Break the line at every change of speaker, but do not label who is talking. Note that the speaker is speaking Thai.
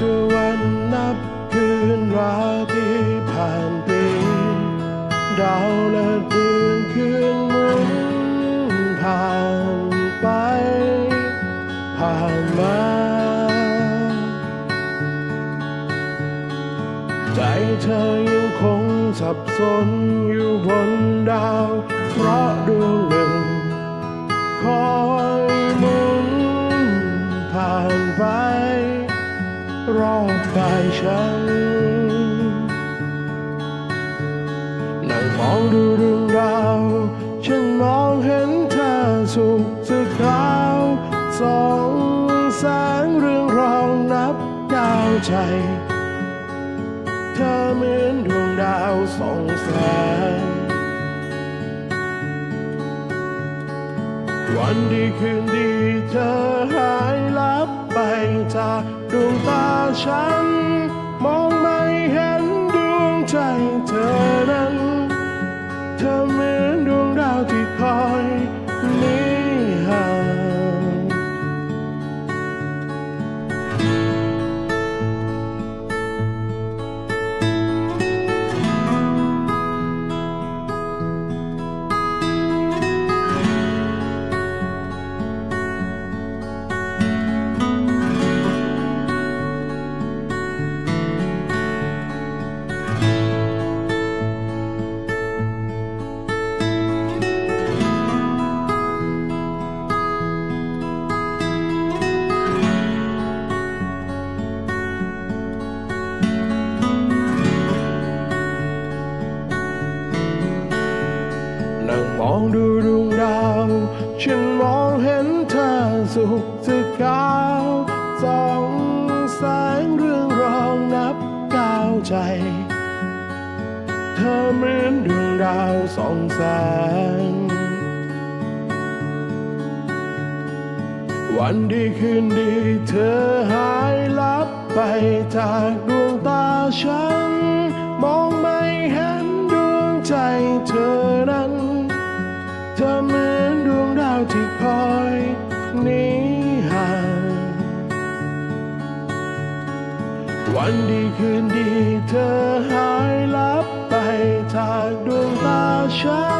ด้วยวันนับคืนราที่ผ่านไปดาวและเดือนคืนหมุนผ่านไป ผ่านมา ใจเธอยังคงสับสนอยู่บนดาว เพราะดวง รอบกายฉันนั่งมองดูเรื่องราว ฉันมองเห็นเธอสุขสุขขาวสองแสงเรื่องรองนับดาวใจ เธอเหมือนดวงดาวสองแสง วันดีคืนดีเธอหายลับไปจากดวงตาฉัน มองไม่เห็น องดูดวงดาว ฉันมองเห็นเธอสุขสึกขาวสองแสงเรื่องรองนับก้าวใจ เธอเหมือนดวงดาวสองแสง วันดีคืนดีเธอหายลับไปจากดวงตาฉัน มองไม่เห็นดวงใจเธอนั้น ธอเหมือนดวงดาวที่คอยหนีห่างวันดีคืนดีเธอหายลับไปจากดวงตาฉัน